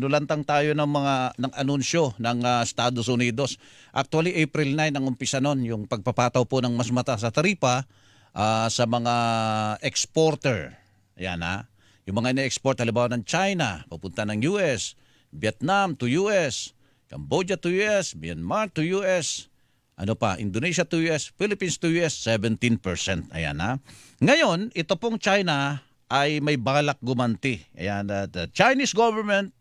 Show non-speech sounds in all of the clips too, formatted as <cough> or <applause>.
Dulantang tayo ng mga ng anunsyo ng ah, Estados Unidos. Actually, April 9 ang umpisa nun, yung pagpapataw po ng mas mata sa taripa ah, sa mga exporter. Yan ha. Yung mga ina-export halimbawa ng China, papunta ng US, Vietnam to US, Cambodia to US, Myanmar to US, ano pa, Indonesia to US, Philippines to US, 17%. Ayan ha. Ngayon, ito pong China ay may balak gumanti. Ayan, uh, the Chinese government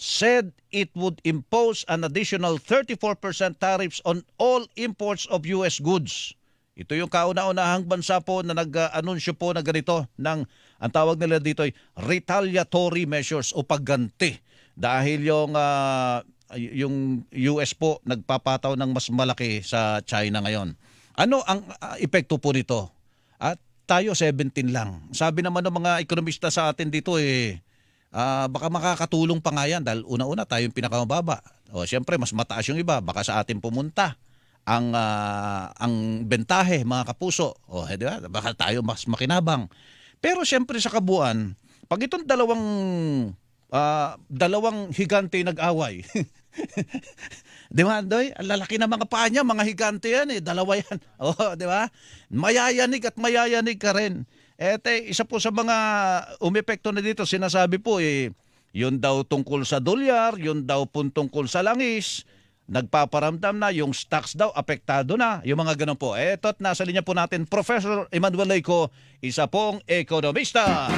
said it would impose an additional 34% tariffs on all imports of US goods. Ito yung kauna-unahang bansa po na nag-anunsyo po na ganito ng ang tawag nila dito ay retaliatory measures o pagganti dahil yung ah, yung US po nagpapataw ng mas malaki sa China ngayon. Ano ang ah, epekto po nito? At tayo 17 lang. Sabi naman ng mga ekonomista sa atin dito eh Ah, baka makakatulong pa nga yan dahil una-una tayo yung pinakamababa. O siyempre mas mataas yung iba, baka sa atin pumunta ang ah, ang bentahe mga kapuso. O eh, di ba? Baka tayo mas makinabang. Pero siyempre sa kabuuan, pag itong dalawang ah, dalawang higante nag-away. <laughs> Di ba, Doy? Ang lalaki ng mga paa niya, mga higante yan eh. Dalawa yan. <laughs> Oh, di ba? Mayayanig at mayayanig ka rin. Ete, isa po sa mga umepekto na dito, sinasabi po eh, yun daw tungkol sa dolyar, yun daw po tungkol sa langis, nagpaparamdam na, yung stocks daw apektado na, yung mga ganun po. Eto at nasa linya po natin, Professor Emmanuel Leyco, isa pong ekonomista.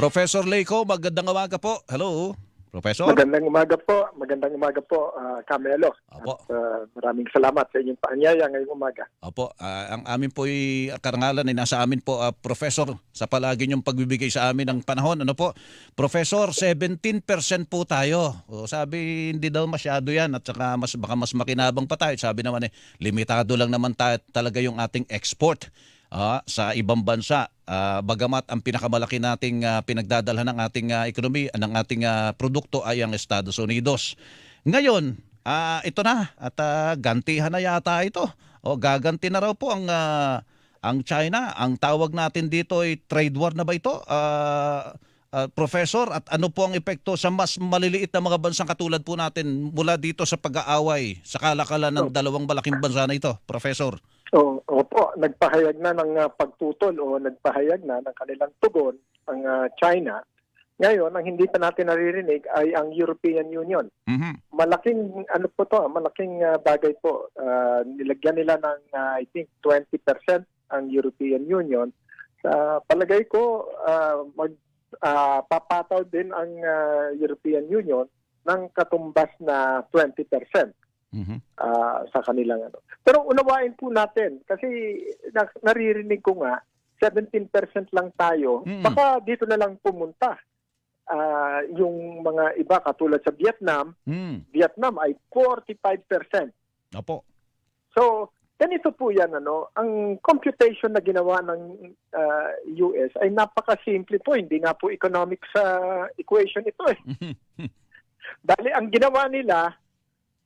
Professor Leyco, magandang umaga po. Hello, Professor. Magandang umaga po. Magandang umaga po, ah, Camelo. Apo. At, ah, maraming salamat sa inyong paanyaya ngayong umaga. Opo, ah, ang amin po ay karangalan ay nasa amin po, ah, Professor, sa palagi niyong pagbibigay sa amin ng panahon. Ano po? Professor, 17% po tayo. O, sabi, hindi daw masyado yan at saka mas, baka mas makinabang pa tayo. Sabi naman eh, limitado lang naman ta- talaga yung ating export ah, sa ibang bansa. Ah, bagamat ang pinakamalaki nating ah, pinagdadalhan ng ating ah, ekonomi, ng ating ah, produkto ay ang Estados Unidos. Ngayon, ah, ito na at ah, gantihan na yata ito. O gaganti na raw po ang ah, ang China. Ang tawag natin dito ay trade war na ba ito? Ah, ah, professor, at ano po ang epekto sa mas maliliit na mga bansang katulad po natin mula dito sa pag-aaway sa kalakalan ng dalawang malaking bansa na ito, Professor? O, opo, nagpahayag na ng ah, pagtutol o nagpahayag na ng kanilang tugon ang ah, China. Ngayon, ang hindi pa natin naririnig ay ang European Union. Mhm. Malaking ano po to, malaking ah, bagay po. Ah, nilagyan nila ng ah, I think 20% ang European Union. Sa palagay ko ah, mag ah, papataw din ang ah, European Union ng katumbas na 20% Mhm. ah, sa kanilang ano. Pero unawain po natin kasi na- naririnig ko nga 17% lang tayo. Mm. Baka dito na lang pumunta. Ah, yung mga iba katulad sa Vietnam, Mm. Vietnam ay 45%. Opo. So, ganito po yan ano, ang computation na ginawa ng ah, US ay napakasimple po, hindi nga po economic sa equation ito eh. <laughs> Dali ang ginawa nila,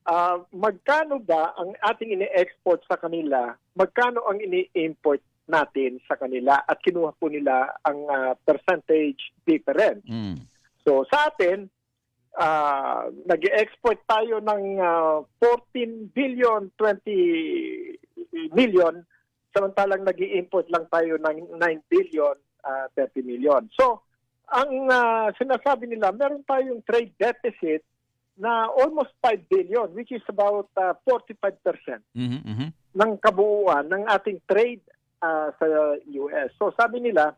ah, magkano ba ang ating ini-export sa kanila, magkano ang ini-import natin sa kanila at kinuha po nila ang ah, percentage difference. Mm. So sa atin, ah, nag-export tayo ng ah, 14 billion 20 million samantalang nag import lang tayo ng 9 billion ah, 30 million. So ang ah, sinasabi nila, meron tayong trade deficit na almost 5 billion which is about ah, 45% Mhm. Mhm. ng kabuuan ng ating trade ah, sa US. So sabi nila,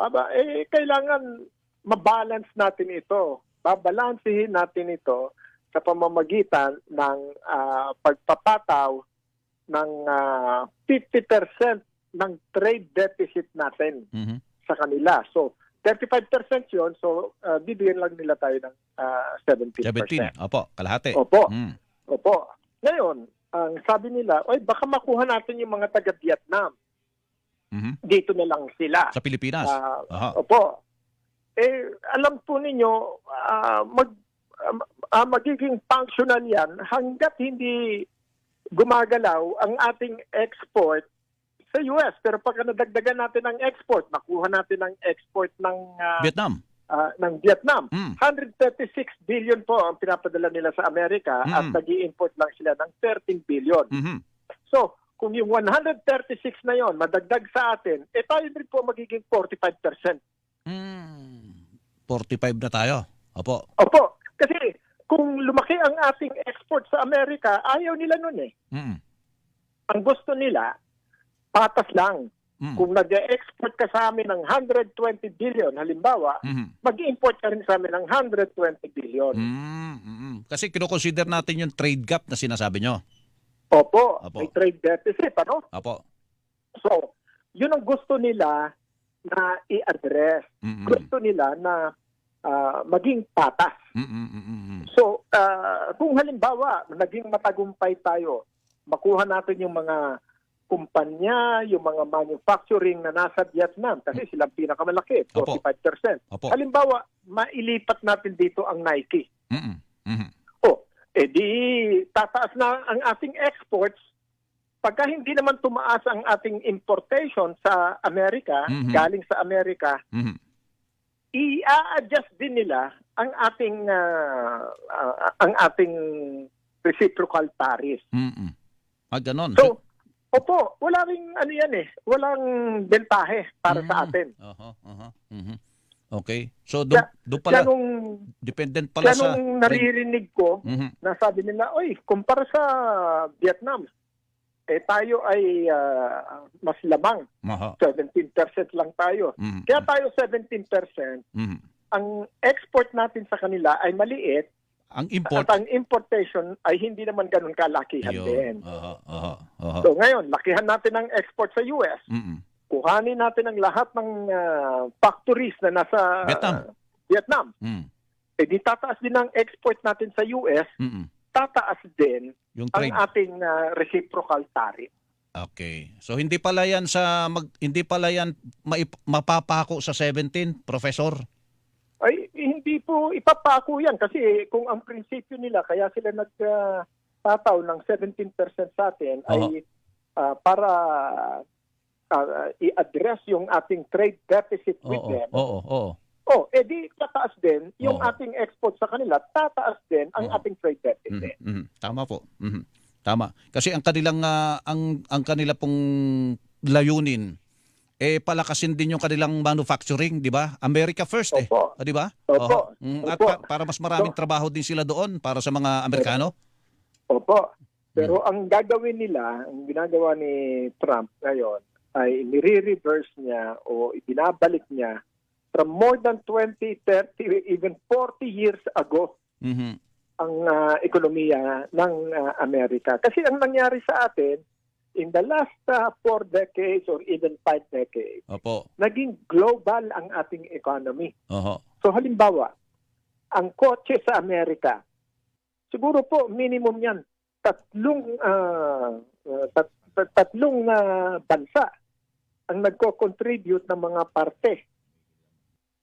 aba, eh, kailangan mabalance natin ito. Babalansihin natin ito sa pamamagitan ng ah, pagpapataw ng ah, 50% ng trade deficit natin Mhm. sa kanila. So, 35% yun. So, ah, bibigyan lang nila tayo ng ah, 17%. 17. Opo, kalahati. Opo. Mm. Opo. Ngayon, ang sabi nila, oy baka makuha natin yung mga taga-Vietnam. Mhm. Dito na lang sila. Sa Pilipinas. Ah, Aha. opo. Eh, alam po ninyo, ah, mag, ah, magiging functional yan hanggat hindi gumagalaw ang ating export sa US. Pero pag nadagdagan natin ang export, nakuha natin ang export ng ah, Vietnam. ah, ng Vietnam. Mm. 136 billion po ang pinapadala nila sa Amerika at Mm. nag import lang sila ng 13 billion. Mhm. So, kung yung 136 na yon madagdag sa atin, eh tayo din po magiging 45%. Mm. 45 na tayo. Opo. Opo, kasi kung lumaki ang ating export sa Amerika, ayaw nila nun eh. Mm. Ang gusto nila, patas lang. Mm. Kung nag-export ka sa amin ng 120 billion, halimbawa, Mhm. mag-import ka rin sa amin ng 120 billion. Mm, mm, mm. Kasi kinoconsider natin yung trade gap na sinasabi nyo. Opo, Opo. may trade deficit, ano? Apo. So, yun ang gusto nila na i-address. Mm, mm. Gusto nila na ah, maging patas. Mm, mm, mm. So, ah, kung halimbawa, naging matagumpay tayo, makuha natin yung mga kumpanya, yung mga manufacturing na nasa Vietnam, kasi silang pinakamalaki, Opo. 45%. Opo. Halimbawa, mailipat natin dito ang Nike. Mm, mm, mhm. O, eh tataas na ang ating exports. Pagka hindi naman tumaas ang ating importation sa Amerika, Mhm. galing sa Amerika, Mhm. I-adjust din nila ang ating ah, ah, ang ating reciprocal tariff. Mm. Ah, ganon. So, opo, wala ring ano yan eh, walang bentahe para sa Mm. atin. Aha, aha. Mhm. Okay. So, doon Kaya- doon Kaya pala, nung, dependent pala kaya sa... nung naririnig ko, Mhm. na sabi nila, oy, kumpara sa Vietnam, eh tayo ay ah, mas lamang. Aha. 17% lang tayo. Mhm. Kaya tayo 17%, Mhm. ang export natin sa kanila ay maliit Ang import... at ang importation ay hindi naman ganun kalakihan din. Yun. Aha, aha, aha. So ngayon, lakihan natin ang export sa US. Mm, Kuhanin natin ang lahat ng ah, factories na nasa Vietnam. Vietnam. mm, Eh di tataas din ang export natin sa US, mm, mm. Tataas din Yung ang ating ah, reciprocal tariff. Okay. So hindi pala yan sa mag hindi pala yan maip- mapapako sa 17, professor. Ay, hindi po ipapako yan kasi kung ang prinsipyo nila, kaya sila nagtataw ng 17% sa atin ay ah, para ah, i-address yung ating trade deficit with Oo, them. oo, oo. Oh, edi tataas din yung Oo. ating export sa kanila, tataas din ang Oo. ating trade Mhm, deficit. mhm. Tama po. Mhm. Tama. Kasi ang kanilang ah, ang ang kanila pong layunin eh palakasin din yung kanilang manufacturing, 'di ba? America first eh. Opo. Ah, 'di ba? Opo. Oo. Mm, At Opo. pa- para mas maraming trabaho din sila doon para sa mga Amerikano. Opo. Hmm. Pero ang gagawin nila, ang ginagawa ni Trump ngayon, ay nire-reverse niya o ibinabalik niya from more than 20, 30, even 40 years ago Mhm. ang ah, ekonomiya ng ah, Amerika. Kasi ang nangyari sa atin, in the last ah, four decades or even five decades, Opo. naging global ang ating economy. Oho. So halimbawa, ang kotse sa Amerika, siguro po minimum yan, tatlong ah, tat- tat- tatlong ah, bansa ang nagko-contribute ng mga parte,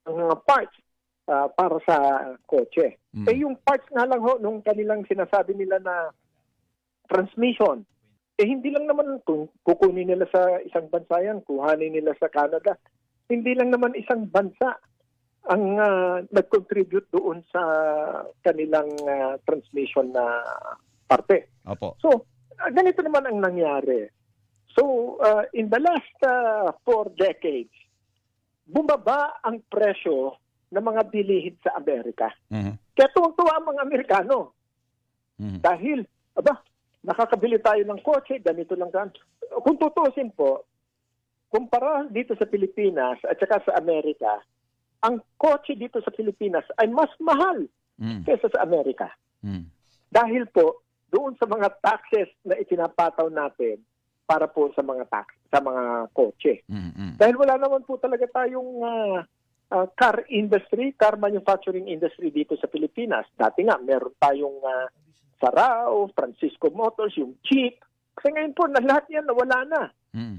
ng mga parts ah, para sa kotse. Mm. Eh yung parts nga lang ho, nung kanilang sinasabi nila na transmission, eh hindi lang naman kung kukunin nila sa isang bansa yan, kuhanin nila sa Canada, hindi lang naman isang bansa ang ah, nag-contribute doon sa kanilang ah, transmission na parte. Opo. So, ah, ganito naman ang nangyari. So, ah, in the last ah, four decades, bumaba ang presyo ng mga bilihin sa Amerika. Mhm. Kaya tuwang-tuwa ang mga Amerikano Mhm. dahil, aba, nakakabili tayo ng kotse, ganito lang kan. Kung tutusin po, kumpara dito sa Pilipinas at saka sa Amerika, ang kotse dito sa Pilipinas ay mas mahal Mhm. kaysa sa Amerika. Mhm. Dahil po, doon sa mga taxes na itinapataw natin para po sa mga tax, sa mga kotse. Mhm. Mhm. Dahil wala naman po talaga tayong ah, ah, car industry, car manufacturing industry dito sa Pilipinas. Dati nga, meron tayong uh, Sarao, Francisco Motors, yung Jeep. Kasi ngayon po, na lahat yan nawala na. Mhm.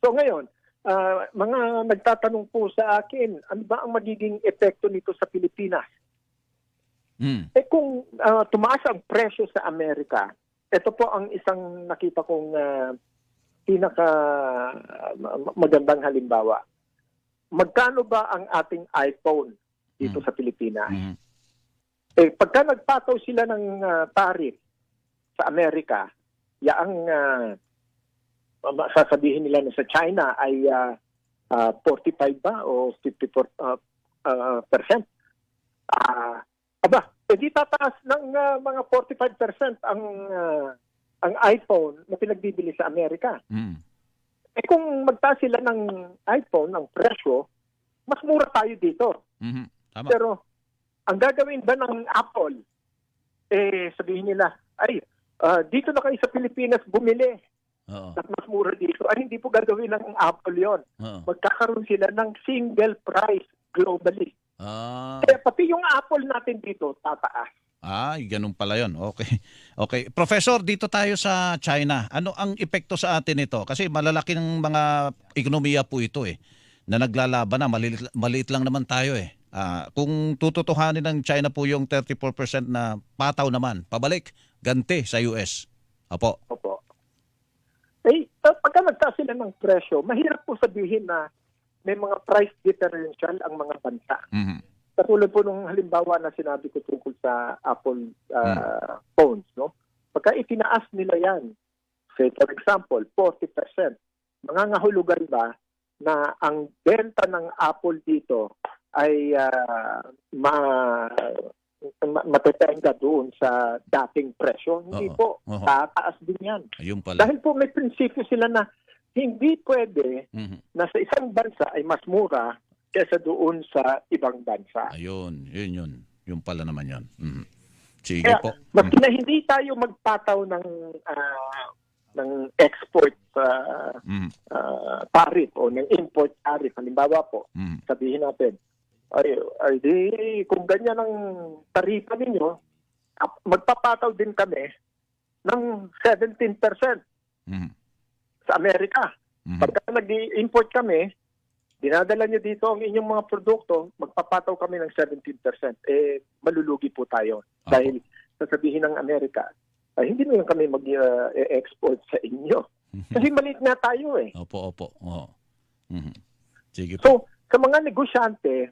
So ngayon, ah, mga nagtatanong po sa akin, ano ba ang magiging epekto nito sa Pilipinas? Mhm. Eh kung ah, tumaas ang presyo sa Amerika, ito po ang isang nakita kong ah, pinaka ah, ma- magandang halimbawa. Magkano ba ang ating iPhone dito Mm. sa Pilipinas. Mhm. Eh, pagka nagpataw sila ng ah, tariff sa Amerika, yaang uh, sasabihin nila na sa China ay ah, ah, 45 ba o 54 ah, ah, percent. Ah, aba, eh di tataas ng ah, mga 45% ang ah, ang iPhone na pinagbibili sa Amerika. Mhm. Eh kung magtaas sila ng iPhone, ng presyo, mas mura tayo dito. Mhm. Tama. Pero ang gagawin ba ng Apple, eh sabihin nila, ay, ah, dito na kayo sa Pilipinas bumili Oo. at mas mura dito. Ay, hindi po gagawin ng Apple yon. Oo. Magkakaroon sila ng single price globally. Ah. Kaya pati yung Apple natin dito, tataas. Ay, ganun pala yun. Okay. Okay. Professor, dito tayo sa China. Ano ang epekto sa atin ito? Kasi malalaki ng mga ekonomiya po ito eh. Na naglalaban na. Maliit, maliit lang naman tayo eh. Ah, kung tututuhanin ng China po yung 34% na pataw naman, pabalik, ganti sa US. Apo. Opo. Eh, pa- pagka nagtaas sila ng presyo, mahirap po sabihin na may mga price differential ang mga bansa. Mhm. Katulad po nung halimbawa na sinabi ko tungkol sa Apple ah, phones, no? Pagka itinaas nila yan, say for example, 40%, mangangahulugan ba na ang benta ng Apple dito ay ah, ma, ma- matetenga doon sa dating presyo? Hindi Oo. po. Oo. Tataas din yan. Ayun pala. Dahil po may prinsipyo sila na hindi pwede Mhm. na sa isang bansa ay mas mura kesa doon sa ibang bansa. Ayun, yun yun. Yung pala naman yun. Mhm. Sige Kaya, po. maski na hindi tayo magpataw ng ah, ng export ah, Mhm. ah, tariff o ng import tariff, halimbawa po, Mhm. sabihin natin, ay, ay di, kung ganyan ang tarifa ninyo, ap- magpapataw din kami ng 17% Mhm. Sa Amerika. Mhm. Pagka nag-import kami, dinadala nyo dito ang inyong mga produkto, magpapataw kami ng 17%. Eh, malulugi po tayo. Apo. Dahil sasabihin ng Amerika, ay hindi naman kami mag-export sa inyo. Kasi maliit na tayo eh. Opo, opo. Oo. Mhm. Sige po. So, sa mga negosyante,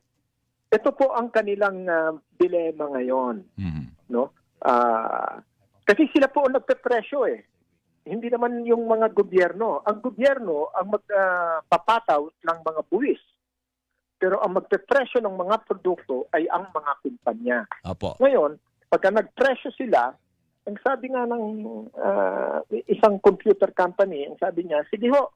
ito po ang kanilang ah, dilema ngayon. Mhm. no? Ah, kasi sila po ang nagpe-presyo eh. Hindi naman yung mga gobyerno. Ang gobyerno ang magpapataw ng mga buwis. Pero ang magpe-presyo ng mga produkto ay ang mga kumpanya. Opo. Ngayon, pagka nag-presyo sila, ang sabi nga ng ah, isang computer company, ang sabi niya, sige ho,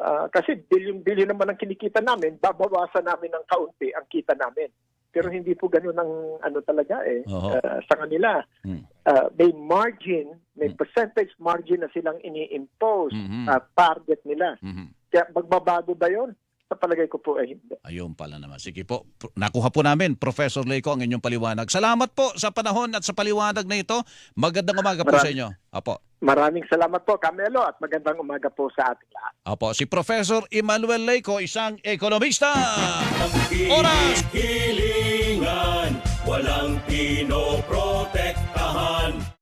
ah, kasi bilyon-bilyon naman ang kinikita namin, babawasan namin ng kaunti ang kita namin. Pero hindi po ganun ang ano talaga eh. Oo. Ah, sa kanila, Mm. ah, may margin, may Mm. percentage margin na silang ini-impose at target nila. Mhm. Kaya magbabago ba yon? Sa palagay ko po ay hindi. Ayun pala naman. Sige po. Nakuha po namin, Professor Leiko, ang inyong paliwanag. Salamat po sa panahon at sa paliwanag na ito. Magandang umaga po Marami- sa inyo. Apo. Maraming salamat po, Camelo, at magandang umaga po sa ating lahat. Apo. Si Professor Emmanuel Leiko, isang ekonomista. Oras! Hilingan, walang pinoproblema.